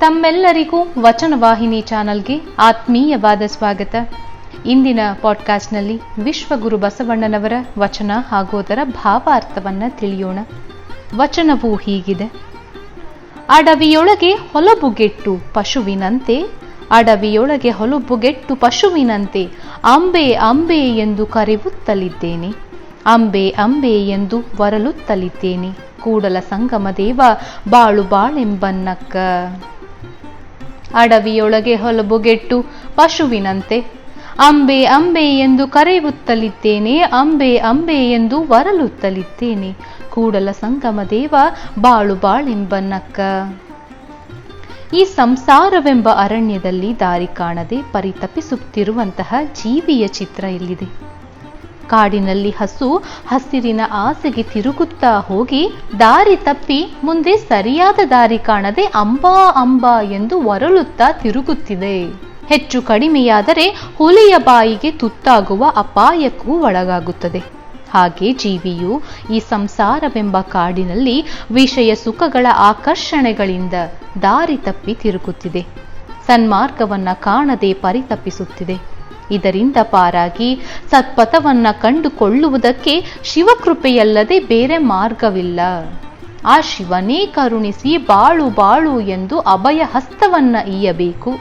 ತಮ್ಮೆಲ್ಲರಿಗೂ ವಚನವಾಹಿನಿ ಚಾನಲ್ಗೆ ಆತ್ಮೀಯವಾದ ಸ್ವಾಗತ. ಇಂದಿನ ಪಾಡ್ಕಾಸ್ಟ್ನಲ್ಲಿ ವಿಶ್ವಗುರು ಬಸವಣ್ಣನವರ ವಚನ ಹಾಗೂ ಅದರ ಭಾವಾರ್ಥವನ್ನು ತಿಳಿಯೋಣ. ವಚನವು ಹೀಗಿದೆ. ಅಡವಿಯೊಳಗೆ ಹೊಲಬುಗೆಟ್ಟು ಪಶುವಿನಂತೆ, ಅಡವಿಯೊಳಗೆ ಹೊಲಬುಗೆಟ್ಟು ಪಶುವಿನಂತೆ ಅಂಬೆ ಅಂಬೆ ಎಂದು ಕರೆಯುತ್ತಲಿದ್ದೇನೆ. ಅಂಬೆ ಅಂಬೆ ಎಂದು ವರಲುತ್ತಲಿದ್ದೇನೆ. ಕೂಡಲ ಸಂಗಮ ದೇವ ಬಾಳು ಬಾಳೆಂಬನ್ನಕ್ಕ ಅಡವಿಯೊಳಗೆ ಹೊಲಬುಗೆಟ್ಟು, ಪಶುವಿನಂತೆ, ಅಂಬೆ ಅಂಬೆ ಎಂದು ಕರೆಯುತ್ತಲಿದ್ದೇನೆ, ಅಂಬೆ ಅಂಬೆ ಎಂದು ವರಲುತ್ತಲಿದ್ದೇನೆ, ಕೂಡಲ ಸಂಗಮ ದೇವ, ಬಾಳು ಬಾಳೆಂಬನ್ನಕ್ಕ ಈ ಸಂಸಾರವೆಂಬ ಅರಣ್ಯದಲ್ಲಿ ದಾರಿ ಕಾಣದೆ ಪರಿತಪಿಸುತ್ತಿರುವಂತಹ ಜೀವಿಯ ಚಿತ್ರ ಇಲ್ಲಿದೆ. ಕಾಡಿನಲ್ಲಿ ಹಸು ಹಸಿರಿನ ಆಸೆಗೆ ತಿರುಗುತ್ತಾ ಹೋಗಿ ದಾರಿ ತಪ್ಪಿ ಮುಂದೆ ಸರಿಯಾದ ದಾರಿ ಕಾಣದೆ ಅಂಬಾ ಅಂಬಾ ಎಂದು ಒರಳುತ್ತಾ ತಿರುಗುತ್ತಿದೆ. ಹೆಚ್ಚು ಕಡಿಮೆಯಾದರೆ ಹುಲಿಯ ಬಾಯಿಗೆ ತುತ್ತಾಗುವ ಅಪಾಯಕ್ಕೂ ಒಳಗಾಗುತ್ತದೆ. ಹಾಗೆ ಜೀವಿಯು ಈ ಸಂಸಾರವೆಂಬ ಕಾಡಿನಲ್ಲಿ ವಿಷಯ ಸುಖಗಳ ಆಕರ್ಷಣೆಗಳಿಂದ ದಾರಿ ತಪ್ಪಿ ತಿರುಗುತ್ತಿದೆ. ಸನ್ಮಾರ್ಗವನ್ನು ಕಾಣದೆ ಪರಿತಪಿಸುತ್ತಿದೆ. ಇದರಿಂದ ಪಾರಾಗಿ ಸತ್ಪಥವನ್ನ ಕಂಡುಕೊಳ್ಳುವುದಕ್ಕೆ ಶಿವಕೃಪೆಯಲ್ಲದೆ ಬೇರೆ ಮಾರ್ಗವಿಲ್ಲ. ಆ ಶಿವನೇ ಕರುಣಿಸಿ ಬಾಳು ಬಾಳು ಎಂದು ಅಭಯ ಹಸ್ತವನ್ನ ಈಯಬೇಕು.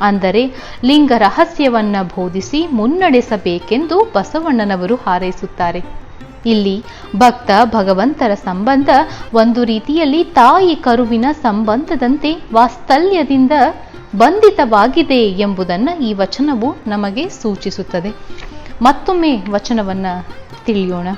ಅಂದರೆ ಲಿಂಗ ರಹಸ್ಯವನ್ನ ಬೋಧಿಸಿ ಮುನ್ನಡೆಸಬೇಕೆಂದು ಬಸವಣ್ಣನವರು ಹಾರೈಸುತ್ತಾರೆ. ಇಲ್ಲಿ ಭಕ್ತ ಭಗವಂತರ ಸಂಬಂಧ ಒಂದು ರೀತಿಯಲ್ಲಿ ತಾಯಿ ಕರುವಿನ ಸಂಬಂಧದಂತೆ ವಾಸ್ತಲ್ಯದಿಂದ ಬಂಧಿತವಾಗಿದೆ ಎಂಬುದನ್ನು ಈ ವಚನವು ನಮಗೆ ಸೂಚಿಸುತ್ತದೆ. ಮತ್ತೊಮ್ಮೆ ವಚನವನ್ನ ತಿಳಿಯೋಣ.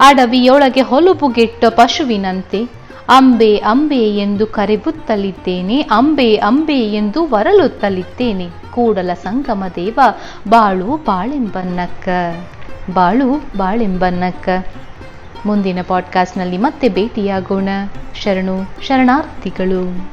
ಅಡವಿಯೊಳಗೆ ಹೊಲುಬುಗೆಟ್ಟ ಪಶುವಿನಂತೆ, ಅಂಬೆ ಅಂಬೆ ಎಂದು ಕರೆಬುತ್ತಲಿದ್ದೇನೆ, ಅಂಬೆ ಅಂಬೆ ಎಂದು ವರಲುತ್ತಲಿದ್ದೇನೆ, ಕೂಡಲ ಸಂಗಮ ದೇವ ಬಾಳು ಬಾಳೆಂಬನ್ನಕ್ಕ ಬಾಳು ಬಾಳೆಂಬನ್ನಕ್ಕ ಮುಂದಿನ ಪಾಡ್ಕಾಸ್ಟ್ನಲ್ಲಿ ಮತ್ತೆ ಭೇಟಿಯಾಗೋಣ. ಶರಣು ಶರಣಾರ್ಥಿಗಳು.